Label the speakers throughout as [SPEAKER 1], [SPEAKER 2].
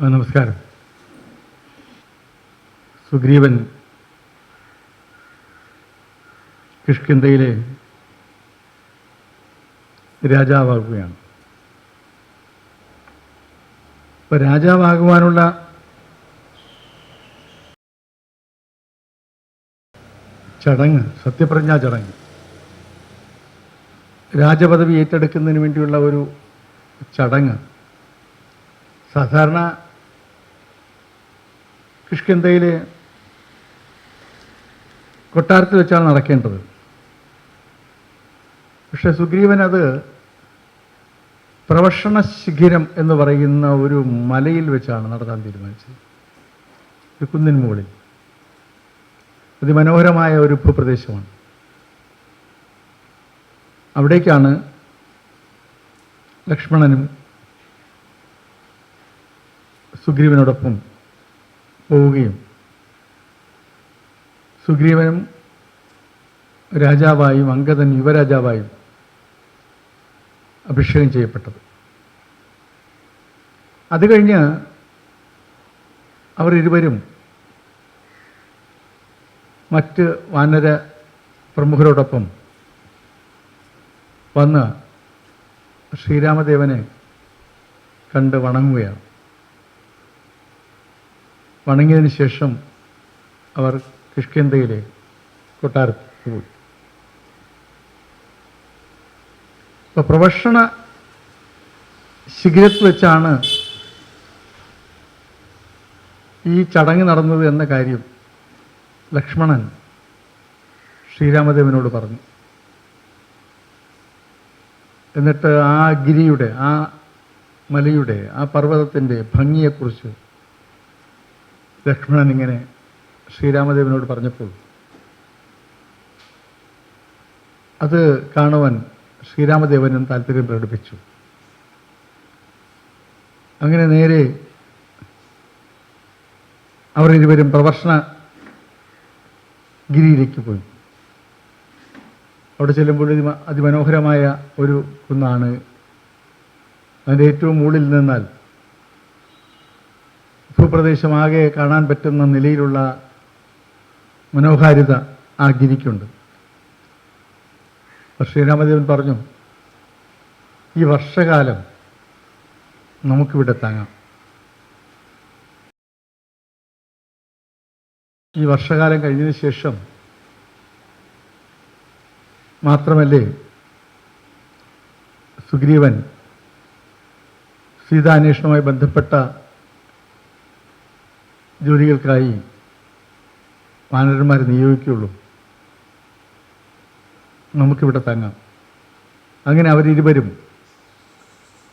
[SPEAKER 1] നമസ്കാരം. സുഗ്രീവൻ കിഷ്കിന്തയിലെ രാജാവാകുകയാണ്. ഇപ്പൊ രാജാവാകുവാനുള്ള ചടങ്ങ് സത്യപ്രജ്ഞാ ചടങ്ങ് രാജപദവി ഏറ്റെടുക്കുന്നതിന് വേണ്ടിയുള്ള ഒരു ചടങ്ങ് സാധാരണ കിഷ്കിന്തയിലെ കൊട്ടാരത്തിൽ വെച്ചാണ് നടക്കേണ്ടത്. പക്ഷെ സുഗ്രീവൻ അത് പ്രവഷണ ശിഖിരം എന്ന് പറയുന്ന ഒരു മലയിൽ വെച്ചാണ് നടത്താൻ തീരുമാനിച്ചത്. ഒരു കുന്നിൻ മുകളിൽ. അതിമനോഹരമായ ഒരു ഭൂപ്രദേശമാണ്. അവിടേക്കാണ് ലക്ഷ്മണനും സുഗ്രീവനോടൊപ്പം പോവുകയും. സുഗ്രീവനും രാജാവായും അങ്കദൻ യുവരാജാവായും അഭിഷേകം ചെയ്യപ്പെട്ടത്. അത് കഴിഞ്ഞ് അവർ ഇരുവരും മറ്റ് വാനര പ്രമുഖരോടൊപ്പം വന്ന് ശ്രീരാമദേവനെ കണ്ട് വണങ്ങുകയാണ്. വണങ്ങിയതിന് ശേഷം അവർ കിഷ്കിന്തയിലെ കൊട്ടാരത്തിൽ പോയി. അപ്പോൾ പ്രവഷണ ശിഖിരത്ത് വെച്ചാണ് ഈ ചടങ്ങ് നടന്നത് എന്ന കാര്യം ലക്ഷ്മണൻ ശ്രീരാമദേവനോട് പറഞ്ഞു. എന്നിട്ട് ആ ഗിരിയുടെ ആ മലയുടെ ആ പർവതത്തിന്റെ ഭംഗിയെക്കുറിച്ച് ലക്ഷ്മണൻ ഇങ്ങനെ ശ്രീരാമദേവനോട് പറഞ്ഞപ്പോൾ അത് കാണുവാൻ ശ്രീരാമദേവനും താല്പര്യം പ്രകടിപ്പിച്ചു. അങ്ങനെ നേരെ അവർ ഇരുവരും പ്രവർഷണ ഗിരിയിലേക്ക് പോയി. അവിടെ ചെല്ലുമ്പോൾ അതിമ അതിമനോഹരമായ ഒരു കുന്നാണ്. അതിന്റെ ഏറ്റവും മുകളിൽ നിന്നാൽ ഭൂപ്രദേശമാകെ കാണാൻ പറ്റുന്ന നിലയിലുള്ള മനോഹാരിത ആ ഗിരിക്കുണ്ട് ശ്രീരാമദേവൻ പറഞ്ഞു ഈ വർഷകാലം നമുക്കിവിടെ താങ്ങാം. ഈ വർഷകാലം കഴിഞ്ഞതിന് ശേഷം മാത്രമല്ലേ സുഗ്രീവൻ സീതാന്വേഷണവുമായി ബന്ധപ്പെട്ട ജോലികൾക്കായി വാനരന്മാരെ നിയോഗിക്കുകയുള്ളൂ. നമുക്കിവിടെ തങ്ങാം. അങ്ങനെ അവരിരുവരും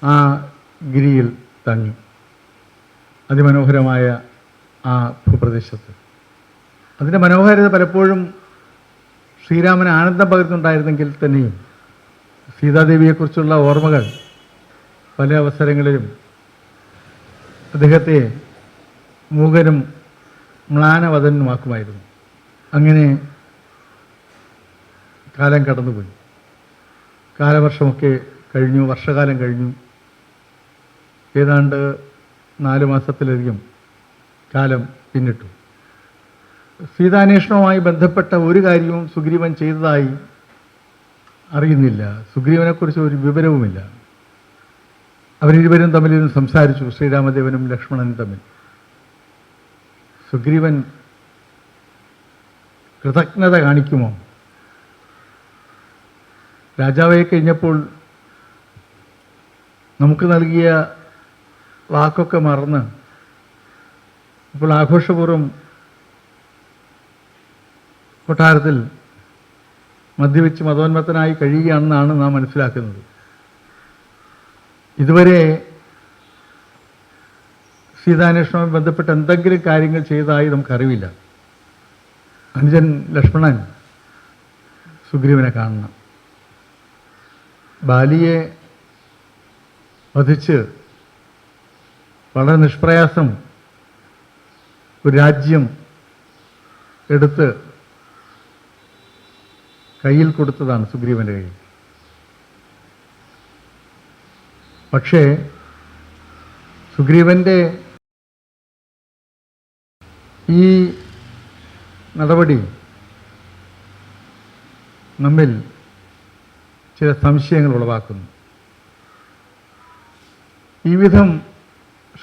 [SPEAKER 1] ആ ഗിരിയിൽ തങ്ങി. അതിമനോഹരമായ ആ ഭൂപ്രദേശത്ത്. അതിന്റെ മനോഹാരിത പലപ്പോഴും ശ്രീരാമന് ആനന്ദം പകർന്നുണ്ടായിരുന്നെങ്കിൽ തന്നെയും സീതാദേവിയെക്കുറിച്ചുള്ള ഓർമ്മകൾ പല അവസരങ്ങളിലും അദ്ദേഹത്തെ മൂകനും മ്ലാനവദനുമാക്കുമായിരുന്നു. അങ്ങനെ കാലം കടന്നുപോയി. കാലവർഷമൊക്കെ കഴിഞ്ഞു വർഷകാലം കഴിഞ്ഞു. ഏതാണ്ട് നാല് മാസത്തിലധികം കാലം പിന്നിട്ടു. സീതാന്വേഷണവുമായി ബന്ധപ്പെട്ട ഒരു കാര്യവും സുഗ്രീവൻ ചെയ്തതായി അറിയുന്നില്ല. സുഗ്രീവനെക്കുറിച്ച് ഒരു വിവരവുമില്ല. അവരിരുവരും തമ്മിലിരുന്ന് സംസാരിച്ചു. ശ്രീരാമദേവനും ലക്ഷ്മണനും തമ്മിൽ. സുഗ്രീവൻ കൃതജ്ഞത കാണിക്കുമോ? രാജാവായി കഴിഞ്ഞപ്പോൾ നമുക്ക് നൽകിയ വാക്കൊക്കെ മറന്ന് ഇപ്പോൾ ആഘോഷപൂർവം കൊട്ടാരത്തിൽ മദ്യവെച്ച് മതോന്മത്തനായി കഴിയുകയാണെന്നാണ് നാം മനസ്സിലാക്കുന്നത്. ഇതുവരെ സീതാന്വേഷണവുമായി ബന്ധപ്പെട്ട് എന്തെങ്കിലും കാര്യങ്ങൾ ചെയ്തതായി നമുക്കറിവില്ല. അനുജൻ ലക്ഷ്മണൻ സുഗ്രീവനെ കാണണം. ബാലിയെ വധിച്ച് വളരെ നിഷ്പ്രയാസം ഒരു രാജ്യം എടുത്ത് കയ്യിൽ കൊടുത്തതാണ് സുഗ്രീവന്റെ കയ്യിൽ. പക്ഷേ സുഗ്രീവന്റെ ഈ നടപടി നമ്മിൽ ചില സംശയങ്ങൾ ഉളവാക്കുന്നു. ഈ വിധം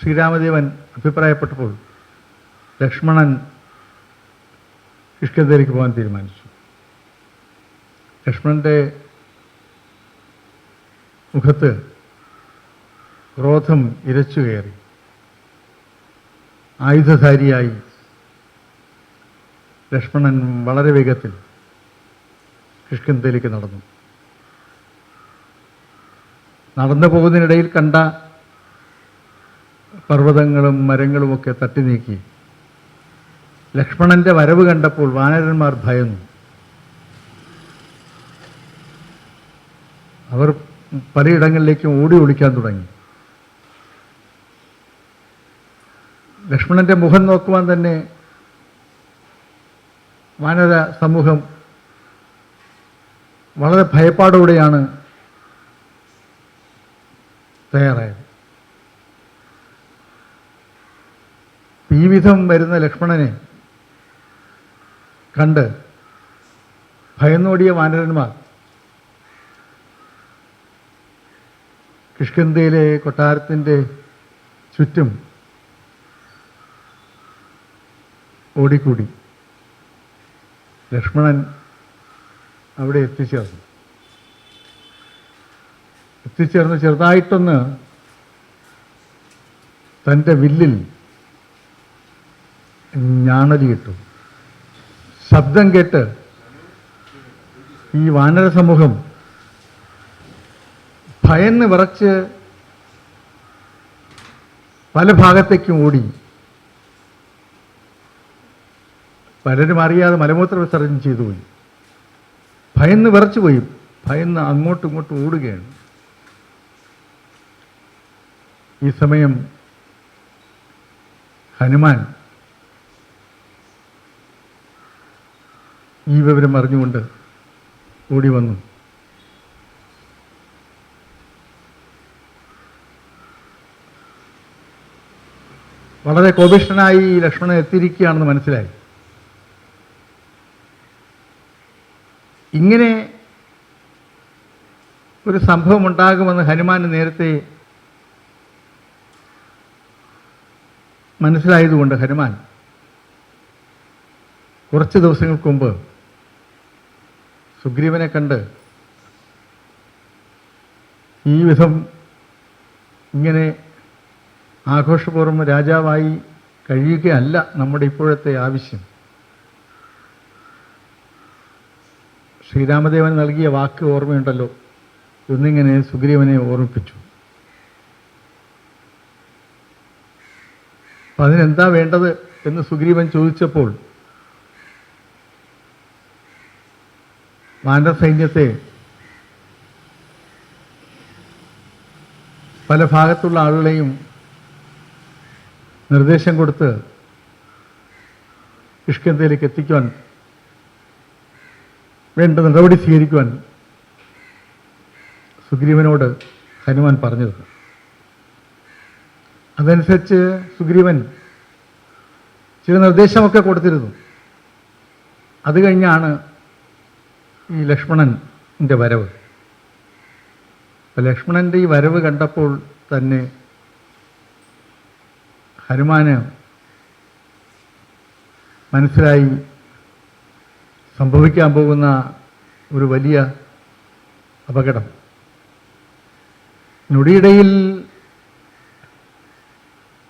[SPEAKER 1] ശ്രീരാമദേവൻ അഭിപ്രായപ്പെട്ടപ്പോൾ ലക്ഷ്മണൻ കിഷ്കിന്ധയിലേക്ക് പോകാൻ തീരുമാനിച്ചു. ലക്ഷ്മണന്റെ മുഖത്ത് ക്രോധം ഇരച്ചു കയറി. ആയുധധാരിയായി ലക്ഷ്മണൻ വളരെ വേഗത്തിൽ കിഷ്കിന്ധയിലേക്ക് നടന്നു. നടന്നു പോകുന്നതിനിടയിൽ കണ്ട പർവതങ്ങളും മരങ്ങളുമൊക്കെ തട്ടി നീക്കി. ലക്ഷ്മണന്റെ വരവ് കണ്ടപ്പോൾ വാനരന്മാർ ഭയന്നു. അവർ പലയിടങ്ങളിലേക്കും ഓടി ഒളിക്കാൻ തുടങ്ങി. ലക്ഷ്മണന്റെ മുഖം നോക്കുവാൻ തന്നെ വാനര സമൂഹം വളരെ ഭയപ്പാടോടെയാണ് തയ്യാറായത്. ഈ വിധം വരുന്ന ലക്ഷ്മണനെ കണ്ട് ഭയന്നോടിയ വാനരന്മാർ കിഷ്കന്തയിലെ കൊട്ടാരത്തിന്റെ ചുറ്റും ഓടിക്കൂടി. ലക്ഷ്മണൻ അവിടെ എത്തിച്ചേർന്നു. എത്തിച്ചേർന്ന് ചെറുതായിട്ടൊന്ന് തന്റെ വില്ലിൽ ഞാണലിയിട്ടു. ശബ്ദം കേട്ട് ഈ വാനര സമൂഹം ഭയന്ന് വിറച്ച് പല ഭാഗത്തേക്കും ഓടി. പലരും അറിയാതെ മലമൂത്ര വിസർജനം ചെയ്തു പോയി. ഭയന്ന് വിറച്ചു പോയി. ഭയന്ന് അങ്ങോട്ടും ഇങ്ങോട്ടും ഓടുകയാണ്. ഈ സമയം ഹനുമാൻ ഈ വിവരം അറിഞ്ഞുകൊണ്ട് ഓടി വന്നു. വളരെ കോപിഷ്ഠനായി ലക്ഷ്മണൻ എത്തിയിരിക്കുകയാണെന്ന് മനസ്സിലായി. ഇങ്ങനെ ഒരു സംഭവം ഉണ്ടാകുമെന്ന് ഹനുമാൻ നേരത്തെ മനസ്സിലായതുകൊണ്ട് ഹനുമാൻ കുറച്ച് ദിവസങ്ങൾക്ക് മുമ്പ് സുഗ്രീവനെ കണ്ട് ഈ വിധം ഇങ്ങനെ ആഘോഷപൂർവം രാജാവായി കഴിയുകയല്ല നമ്മുടെ ഇപ്പോഴത്തെ ആവശ്യം. ശ്രീരാമദേവൻ നൽകിയ വാക്ക് ഓർമ്മയുണ്ടല്ലോ. എന്നിങ്ങനെ സുഗ്രീവനെ ഓർമ്മിപ്പിച്ചു. അതിനെന്താ വേണ്ടത് എന്ന് സുഗ്രീവൻ ചോദിച്ചപ്പോൾ മാനസൈന്യത്തെ പല ഭാഗത്തുള്ള ആളുകളെയും നിർദ്ദേശം കൊടുത്ത് കിഷ്കിന്ധയിലേക്ക് എത്തിക്കുവാൻ വേണ്ട നടപടി സ്വീകരിക്കുവാൻ സുഗ്രീവനോട് ഹനുമാൻ പറഞ്ഞത്. അതനുസരിച്ച് സുഗ്രീവൻ ചില നിർദ്ദേശമൊക്കെ കൊടുത്തിരുന്നു. അത് കഴിഞ്ഞാണ് ഈ ലക്ഷ്മണന്റെ വരവ്. അപ്പം ലക്ഷ്മണന്റെ ഈ വരവ് കണ്ടപ്പോൾ തന്നെ ഹനുമാന് മനസ്സിലായി സംഭവിക്കാൻ പോകുന്ന ഒരു വലിയ അപകടം. നൊടിയിടയിൽ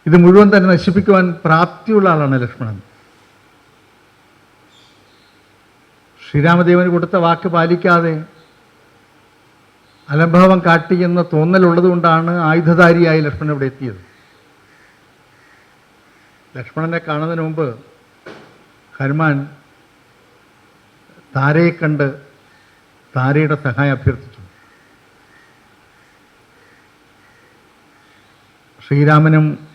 [SPEAKER 1] ഇത് മുഴുവൻ തന്നെ നശിപ്പിക്കുവാൻ പ്രാപ്തിയുള്ള ആളാണ് ലക്ഷ്മണൻ. ശ്രീരാമദേവന് കൊടുത്ത വാക്ക് പാലിക്കാതെ അലംഭാവം കാട്ടി എന്ന തോന്നലുള്ളതുകൊണ്ടാണ് ആയുധധാരിയായി ലക്ഷ്മണൻ ഇവിടെ എത്തിയത്. ലക്ഷ്മണനെ കാണുന്നതിന് മുമ്പ് ഹനുമാൻ താരയെ കണ്ട് താരയുടെ സഹായം അഭ്യർത്ഥിച്ചു. ശ്രീരാമനും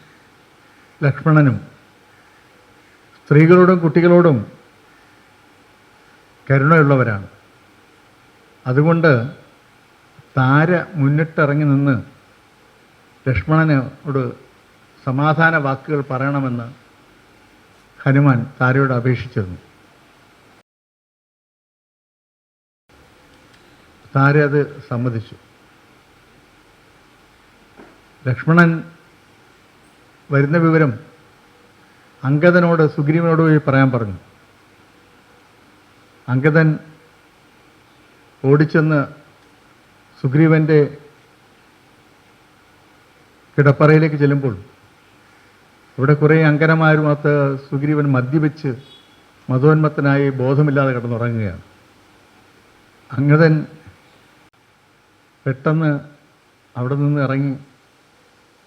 [SPEAKER 1] ലക്ഷ്മണനും സ്ത്രീകളോടും കുട്ടികളോടും കരുണയുള്ളവരാണ്. അതുകൊണ്ട് താര മുന്നിട്ടിറങ്ങി നിന്ന് ലക്ഷ്മണനോട് സമാധാന വാക്കുകൾ പറയണമെന്ന് ഹനുമാൻ താരയോട് അപേക്ഷിച്ചിരുന്നു. താര അത് സമ്മതിച്ചു. ലക്ഷ്മണൻ വരുന്ന വിവരം അങ്കദനോട് സുഗ്രീവനോട് പോയി പറയാൻ പറഞ്ഞു. അങ്കദൻ ഓടിച്ചെന്ന് സുഗ്രീവന്റെ കിടപ്പറയിലേക്ക് ചെല്ലുമ്പോൾ ഇവിടെ കുറേ അങ്കനമാരുമൊത്ത് സുഗ്രീവൻ മദ്യപിച്ച് മധോന്മത്തനായി ബോധമില്ലാതെ കിടന്നുറങ്ങുകയാണ്. അങ്കദൻ പെട്ടെന്ന് അവിടെ നിന്ന് ഇറങ്ങി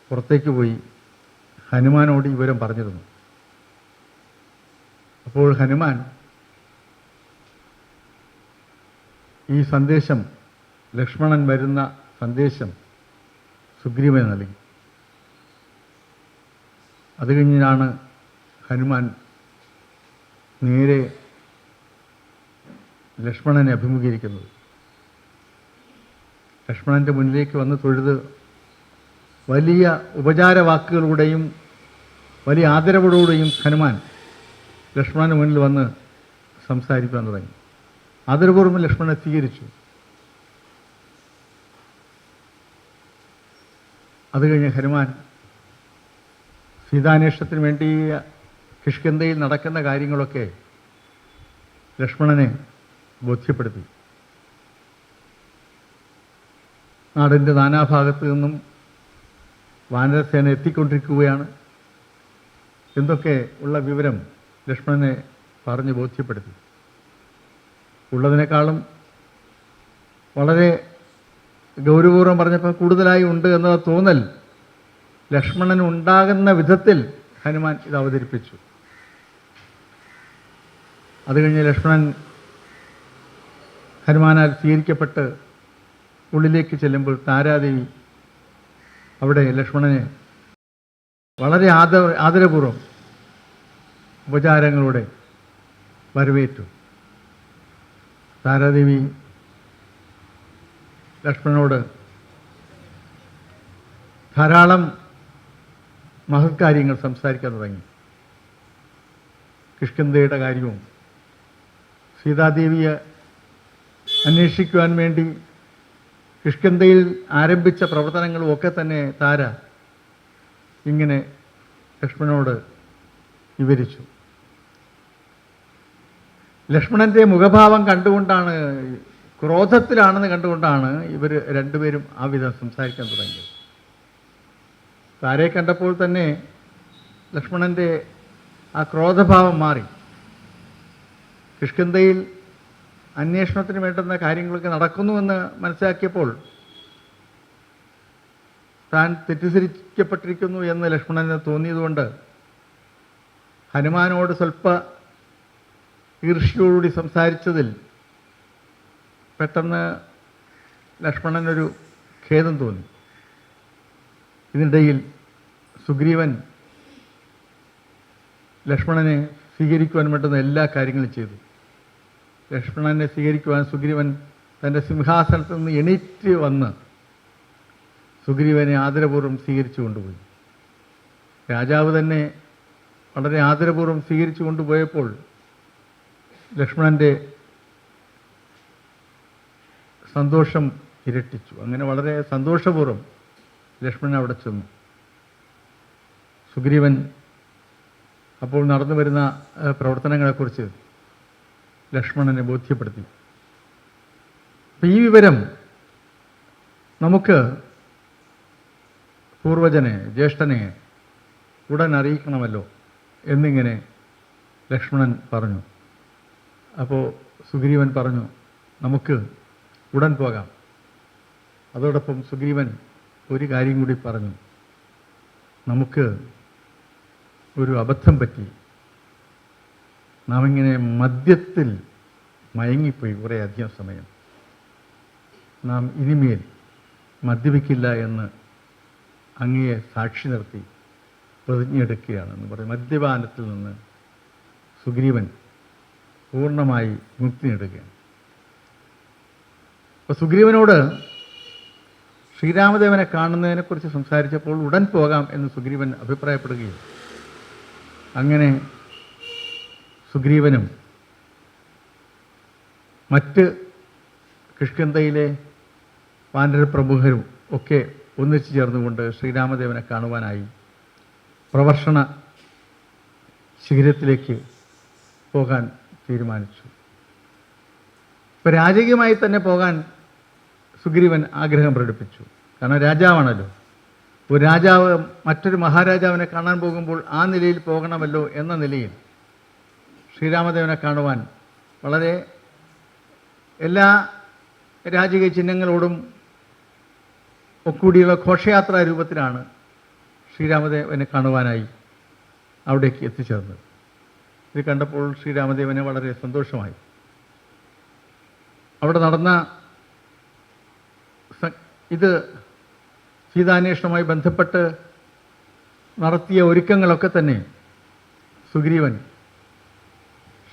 [SPEAKER 1] പുറത്തേക്ക് പോയി ഹനുമാനോട് വിവരം പറഞ്ഞിരുന്നു. അപ്പോൾ ഹനുമാൻ ഈ സന്ദേശം ലക്ഷ്മണൻ വരുന്ന സന്ദേശം സുഗ്രീവന് നൽകി. അത് കഴിഞ്ഞാണ് ഹനുമാൻ നേരെ ലക്ഷ്മണനെ അഭിമുഖീകരിക്കുന്നത്. ലക്ഷ്മണന്റെ മുന്നിലേക്ക് വന്ന് തൊഴുത് വലിയ ഉപചാര വാക്കുകളുടെയും വലിയ ആദരവോടുകൂടിയും ഹനുമാൻ ലക്ഷ്മണന് മുന്നിൽ വന്ന് സംസാരിക്കാൻ തുടങ്ങി. ആദരപൂർവം ലക്ഷ്മണനെ സ്വീകരിച്ചു. അത് കഴിഞ്ഞ് ഹനുമാൻ സീതാന്വേഷണത്തിന് വേണ്ടി കിഷ്കിന്ധയിൽ നടക്കുന്ന കാര്യങ്ങളൊക്കെ ലക്ഷ്മണനെ ബോധ്യപ്പെടുത്തി. നാടിന്റെ നാനാഭാഗത്തു നിന്നും വാനരസേന എത്തിക്കൊണ്ടിരിക്കുകയാണ്. എന്തൊക്കെ ഉള്ള വിവരം ലക്ഷ്മണനെ പറഞ്ഞ് ബോധ്യപ്പെടുത്തി? ഉള്ളതിനേക്കാളും വളരെ ഗൗരവപൂർവം പറഞ്ഞപ്പോൾ കൂടുതലായി ഉണ്ട് എന്ന തോന്നൽ ലക്ഷ്മണൻ ഉണ്ടാകുന്ന വിധത്തിൽ ഹനുമാൻ ഇത് അവതരിപ്പിച്ചു. അത് കഴിഞ്ഞ് ലക്ഷ്മണൻ ഹനുമാനാൽ സ്വീകരിക്കപ്പെട്ട് ഉള്ളിലേക്ക് ചെല്ലുമ്പോൾ താരാദേവി അവിടെ ലക്ഷ്മണനെ വളരെ ആദ ആദരപൂർവം ഉപചാരങ്ങളോടെ വരവേറ്റു. താരാദേവി ലക്ഷ്മണനോട് ധാരാളം മഹത്കാര്യങ്ങൾ സംസാരിക്കാൻ തുടങ്ങി. കിഷ്കന്ധയുടെ കാര്യവും സീതാദേവിയെ അന്വേഷിക്കുവാൻ വേണ്ടി കിഷ്കിന്ധയിൽ ആരംഭിച്ച പ്രവർത്തനങ്ങളും ഒക്കെ തന്നെ താര ഇങ്ങനെ ലക്ഷ്മണനോട് വിവരിച്ചു. ലക്ഷ്മണന്റെ മുഖഭാവം കണ്ടുകൊണ്ടാണ് ക്രോധത്തിലാണെന്ന് കണ്ടുകൊണ്ടാണ് ഇവർ രണ്ടുപേരും ആ വിധം സംസാരിക്കാൻ തുടങ്ങിയത്. താരയെ കണ്ടപ്പോൾ തന്നെ ലക്ഷ്മണന്റെ ആ ക്രോധഭാവം മാറി. കിഷ്കിന്ധയിൽ അന്വേഷണത്തിന് വേണ്ടുന്ന കാര്യങ്ങളൊക്കെ നടക്കുന്നുവെന്ന് മനസ്സിലാക്കിയപ്പോൾ താൻ തെറ്റിദ്ധരിക്കപ്പെട്ടിരിക്കുന്നു എന്ന് ലക്ഷ്മണന് തോന്നിയതുകൊണ്ട് ഹനുമാനോട് സ്വല്പ ഈർഷ്യോടുകൂടി സംസാരിച്ചതിൽ പെട്ടെന്ന് ലക്ഷ്മണനൊരു ഖേദം തോന്നി. ഇതിനിടയിൽ സുഗ്രീവൻ ലക്ഷ്മണനെ സ്വീകരിക്കുവാൻ വേണ്ടുന്ന എല്ലാ കാര്യങ്ങളും ചെയ്തു. ലക്ഷ്മണനെ സ്വീകരിക്കുവാൻ സുഗ്രീവൻ തന്റെ സിംഹാസനത്തിൽ നിന്ന് എണീറ്റ് വന്ന് സുഗ്രീവനെ ആദരപൂർവം സ്വീകരിച്ചു കൊണ്ടുപോയി. രാജാവ് തന്നെ വളരെ ആദരപൂർവം സ്വീകരിച്ചു കൊണ്ടുപോയപ്പോൾ ലക്ഷ്മണന്റെ സന്തോഷം ഇരട്ടിച്ചു. അങ്ങനെ വളരെ സന്തോഷപൂർവം ലക്ഷ്മണൻ അവിടെ ചെന്നു. സുഗ്രീവൻ അപ്പോൾ നടന്നു വരുന്ന പ്രവർത്തനങ്ങളെക്കുറിച്ച് ലക്ഷ്മണനെ ബോധ്യപ്പെടുത്തി. അപ്പം ഈ വിവരം നമുക്ക് പൂർവജനെ ജ്യേഷ്ഠനെ ഉടൻ അറിയിക്കണമല്ലോ എന്നിങ്ങനെ ലക്ഷ്മണൻ പറഞ്ഞു. അപ്പോൾ സുഗ്രീവൻ പറഞ്ഞു നമുക്ക് ഉടൻ പോകാം. അതോടൊപ്പം സുഗ്രീവൻ ഒരു കാര്യം കൂടി പറഞ്ഞു. നമുക്ക് ഒരു അബദ്ധം പറ്റി നാം ഇങ്ങനെ മദ്യത്തിൽ മയങ്ങിപ്പോയി കുറേ അധികം സമയം. നാം ഇനിമേൽ മദ്യപിക്കില്ല എന്ന് അങ്ങയെ സാക്ഷി നിർത്തി പ്രതിജ്ഞയെടുക്കുകയാണെന്ന് പറയും മദ്യപാനത്തിൽ നിന്ന് സുഗ്രീവൻ പൂർണമായി മുക്തി നേടുകയാണ്. അപ്പോൾ സുഗ്രീവനോട് ശ്രീരാമദേവനെ കാണുന്നതിനെക്കുറിച്ച് സംസാരിച്ചപ്പോൾ ഉടൻ പോകാം എന്ന് സുഗ്രീവൻ അഭിപ്രായപ്പെടുകയും അങ്ങനെ സുഗ്രീവനും മറ്റ് കിഷ്കിന്ധയിലെ പാണ്ഡരപ്രമുഖരും പ്രമുഖരും ഒക്കെ ഒന്നിച്ചു ചേർന്നുകൊണ്ട് ശ്രീരാമദേവനെ കാണുവാനായി പ്രവർഷണ ശിഖരത്തിലേക്ക് പോകാൻ തീരുമാനിച്ചു. ഇപ്പം രാജകീയമായി തന്നെ പോകാൻ സുഗ്രീവൻ ആഗ്രഹം പ്രകടിപ്പിച്ചു. കാരണം രാജാവാണല്ലോ. ഒരു രാജാവ് മറ്റൊരു മഹാരാജാവിനെ കാണാൻ പോകുമ്പോൾ ആ നിലയിൽ പോകണമല്ലോ എന്ന നിലയിൽ ശ്രീരാമദേവനെ കാണുവാൻ വളരെ എല്ലാ രാജകീയ ചിഹ്നങ്ങളോടും ഒക്കൂടിയുള്ള ഘോഷയാത്രാ രൂപത്തിലാണ് ശ്രീരാമദേവനെ കാണുവാനായി അവിടേക്ക് എത്തിച്ചേർന്നത്. ഇത് കണ്ടപ്പോൾ ശ്രീരാമദേവന് വളരെ സന്തോഷമായി. അവിടെ നടന്ന ഇത് സീതാന്വേഷണവുമായി ബന്ധപ്പെട്ട് നടത്തിയ ഒരുക്കങ്ങളൊക്കെ തന്നെ സുഗ്രീവൻ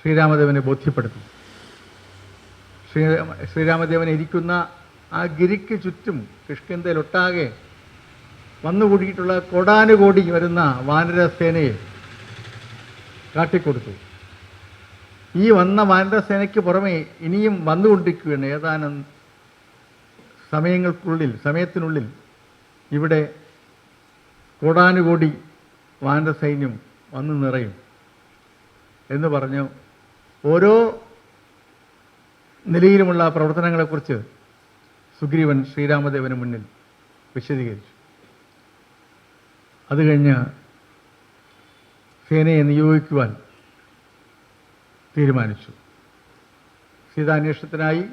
[SPEAKER 1] ശ്രീരാമദേവനെ ബോധ്യപ്പെടുത്തി. ശ്രീ ശ്രീരാമദേവൻ ഇരിക്കുന്ന ആ ഗിരിക്ക് ചുറ്റും കിഷ്കിന്ധയിലൊട്ടാകെ വന്നുകൂടിയിട്ടുള്ള കോടാനുകോടി വരുന്ന വാനരസേനയെ കാട്ടിക്കൊടുത്തു. ഈ വന്ന വാനരസേനയ്ക്ക് പുറമെ ഇനിയും വന്നുകൊണ്ടിരിക്കുകയാണ് ഏതാനും സമയങ്ങൾക്കുള്ളിൽ സമയത്തിനുള്ളിൽ ഇവിടെ കോടാനുകോടി വാനരസൈന്യം വന്നു നിറയും എന്ന് പറഞ്ഞു ഓരോ നിലയിലുമുള്ള പ്രവർത്തനങ്ങളെക്കുറിച്ച് സുഗ്രീവൻ ശ്രീരാമദേവന് മുന്നിൽ വിശദീകരിച്ചു. അത് കഴിഞ്ഞ് സേനയെ നിയോഗിക്കുവാൻ തീരുമാനിച്ചു. സീതാന്വേഷണത്തിനായി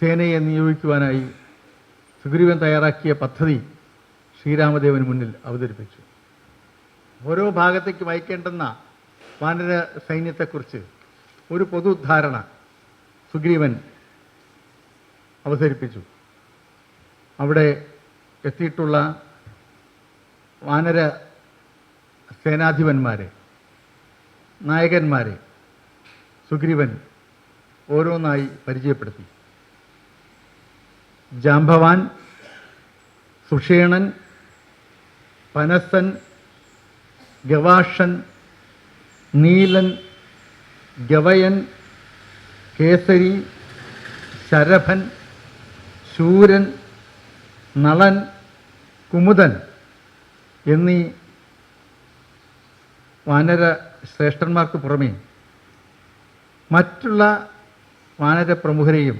[SPEAKER 1] സേനയെ നിയോഗിക്കുവാനായി സുഗ്രീവൻ തയ്യാറാക്കിയ പദ്ധതി ശ്രീരാമദേവന് മുന്നിൽ അവതരിപ്പിച്ചു. ഓരോ ഭാഗത്തേക്കും അയക്കേണ്ടുന്ന വാനര സൈന്യത്തെക്കുറിച്ച് ഒരു പൊതു സുഗ്രീവൻ അവതരിപ്പിച്ചു. അവിടെ എത്തിയിട്ടുള്ള വാനര സേനാധിപന്മാരെ നായകന്മാരെ സുഗ്രീവൻ ഓരോന്നായി പരിചയപ്പെടുത്തി. ജാംഭവാൻ സുഷേണൻ പനസൻ ഗവാഷൻ നീലൻ ഗവയൻ കേസരി ശരഭൻ ശൂരൻ നളൻ കുമുദൻ എന്നീ വാനര ശ്രേഷ്ഠന്മാർക്ക് പുറമേ മറ്റുള്ള വാനര പ്രമുഖരെയും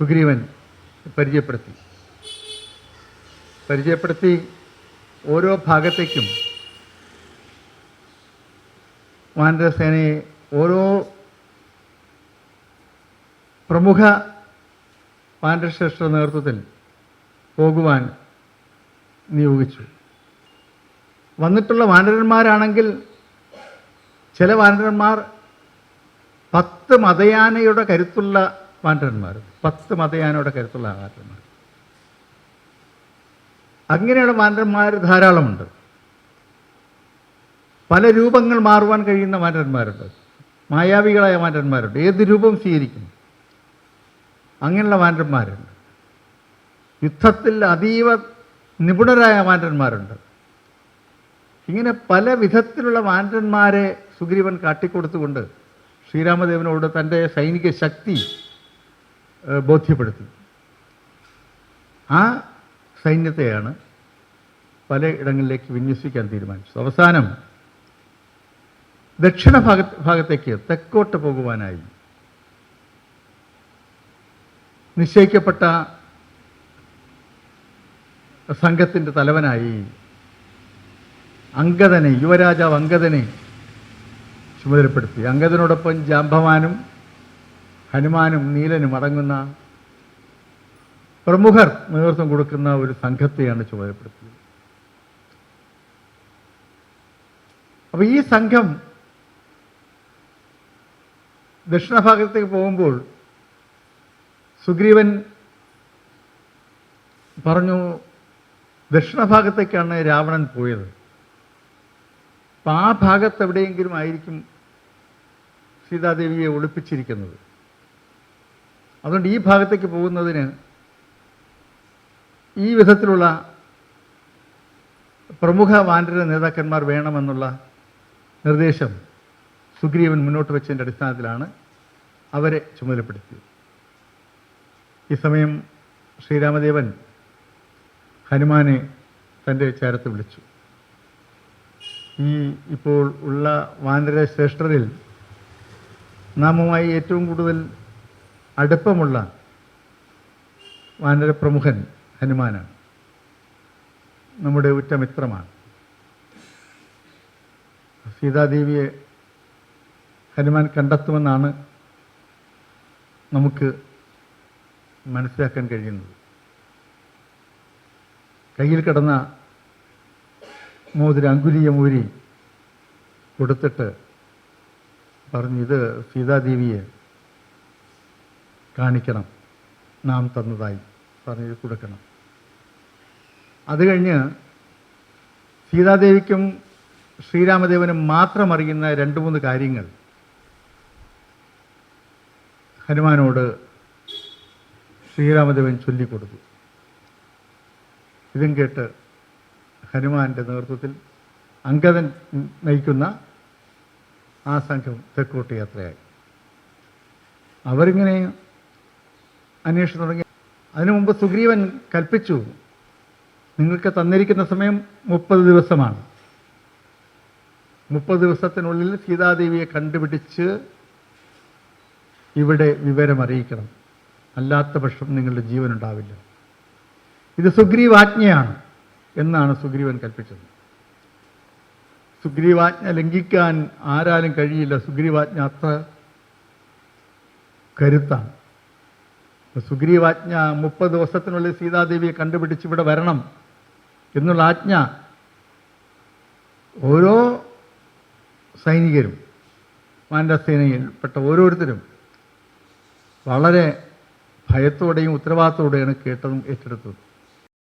[SPEAKER 1] സുഗ്രീവൻ പരിചയപ്പെടുത്തി. പരിചയപ്പെടുത്തി ഓരോ ഭാഗത്തേക്കും വാനരസേനയെ ഓരോ പ്രമുഖ വാനരശ്രേഷ്ഠ നേതൃത്വത്തിൽ പോകുവാൻ നിയോഗിച്ചു. വന്നിട്ടുള്ള വാനരന്മാരാണെങ്കിൽ ചില വാനരന്മാർ പത്ത് മതയാനയുടെ കരുത്തുള്ള വാനരന്മാർ പത്ത് മതയാനയുടെ കരുത്തുള്ള വാനരന്മാർ അങ്ങനെയുള്ള വാനരന്മാർ ധാരാളമുണ്ട്. പല രൂപങ്ങൾ മാറുവാൻ കഴിയുന്ന മാറ്റന്മാരുണ്ട് മായാവികളായ മാറ്റന്മാരുണ്ട് ഏത് രൂപം സ്വീകരിക്കും അങ്ങനെയുള്ള മാറ്റന്മാരുണ്ട് യുദ്ധത്തിൽ അതീവ നിപുണരായ മാറ്റന്മാരുണ്ട് ഇങ്ങനെ പല വിധത്തിലുള്ള മാറ്റന്മാരെ സുഗ്രീവൻ കാട്ടിക്കൊടുത്തുകൊണ്ട് ശ്രീരാമദേവനോട് തന്റെ സൈനിക ശക്തി ബോധ്യപ്പെടുത്തി. ആ സൈന്യത്തെയാണ് പല ഇടങ്ങളിലേക്ക് വിന്യസിക്കാൻ തീരുമാനിച്ചത്. അവസാനം ദക്ഷിണ ഭാഗ ഭാഗത്തേക്ക് തെക്കോട്ട് പോകുവാനായി. നിശ്ചയിക്കപ്പെട്ട സംഘത്തിന്റെ തലവനായി അങ്കദനെ യുവരാജാവ് അങ്കദനെ ചുമതലപ്പെടുത്തി. അങ്കദനോടൊപ്പം ജാംബവാനും ഹനുമാനും നീലനും അടങ്ങുന്ന പ്രമുഖർ നേതൃത്വം കൊടുക്കുന്ന ഒരു സംഘത്തെയാണ് ചുമതലപ്പെടുത്തിയത്. അപ്പോൾ ഈ സംഘം ദക്ഷിണഭാഗത്തേക്ക് പോകുമ്പോൾ സുഗ്രീവൻ പറഞ്ഞു ദക്ഷിണഭാഗത്തേക്കാണ് രാവണൻ പോയത്. അപ്പം ആ ഭാഗത്ത് എവിടെയെങ്കിലും ആയിരിക്കും സീതാദേവിയെ ഒളിപ്പിച്ചിരിക്കുന്നത്. അതുകൊണ്ട് ഈ ഭാഗത്തേക്ക് പോകുന്നതിന് ഈ വിധത്തിലുള്ള പ്രമുഖ വാനര നേതാക്കന്മാർ വേണമെന്നുള്ള നിർദ്ദേശം സുഗ്രീവൻ മുന്നോട്ട് വെച്ചതിന്റെ അടിസ്ഥാനത്തിലാണ് അവരെ ചുമതലപ്പെടുത്തിയത്. ഈ സമയം ശ്രീരാമദേവൻ ഹനുമാനെ തന്റെ ചേരത്ത് വിളിച്ചു. ഈ ഇപ്പോൾ ഉള്ള വാനര ശ്രേഷ്ഠരിൽ നാമുമായി ഏറ്റവും കൂടുതൽ അടുപ്പമുള്ള വാനര പ്രമുഖൻ ഹനുമാനാണ്. നമ്മുടെ ഉറ്റമിത്രമാണ്. സീതാദേവിയെ ഹനുമാൻ കണ്ടെത്തുമെന്നാണ് നമുക്ക് മനസ്സിലാക്കാൻ കഴിയുന്നത്. കയ്യിൽ കിടന്ന മോതിര അങ്കുലിയമൂരി കൊടുത്തിട്ട് പറഞ്ഞു ഇത് സീതാദേവിയെ കാണിക്കണം. നാം തന്നതായി പറഞ്ഞു കൊടുക്കണം. അത് കഴിഞ്ഞ് സീതാദേവിക്കും ശ്രീരാമദേവനും മാത്രം അറിയുന്ന രണ്ട് മൂന്ന് കാര്യങ്ങൾ ഹനുമാനോട് ശ്രീരാമദേവൻ ചൊല്ലിക്കൊടുത്തു. ഇതും കേട്ട് ഹനുമാന്റെ നേതൃത്വത്തിൽ അങ്കദൻ നയിക്കുന്ന ആ സംഘം തെക്കോട്ട് യാത്രയായി. അവരിങ്ങനെ അന്വേഷിച്ചു തുടങ്ങി. അതിനു മുമ്പ് സുഗ്രീവൻ കൽപ്പിച്ചു നിങ്ങൾക്ക് തന്നിരിക്കുന്ന സമയം മുപ്പത് ദിവസമാണ്. മുപ്പത് ദിവസത്തിനുള്ളിൽ സീതാദേവിയെ കണ്ടുപിടിച്ച് ഇവിടെ വിവരം അറിയിക്കണം. അല്ലാത്ത പക്ഷം നിങ്ങളുടെ ജീവൻ ഉണ്ടാവില്ല. ഇത് സുഗ്രീവാജ്ഞയാണ് എന്നാണ് സുഗ്രീവൻ കൽപ്പിച്ചത്. സുഗ്രീവാജ്ഞ ലംഘിക്കാൻ ആരാലും കഴിയില്ല. സുഗ്രീവാജ്ഞ അത്ര കരുത്താണ്. സുഗ്രീവാജ്ഞ മുപ്പത് ദിവസത്തിനുള്ളിൽ സീതാദേവിയെ കണ്ടുപിടിച്ച് ഇവിടെ വരണം എന്നുള്ള ആജ്ഞ ഓരോ സൈനികരും മാൻഡസേനയിൽപ്പെട്ട ഓരോരുത്തരും വളരെ ഭയത്തോടെയും ഉത്തരവാദിത്തോടെയാണ് കേട്ടതും ഏറ്റെടുത്തത്.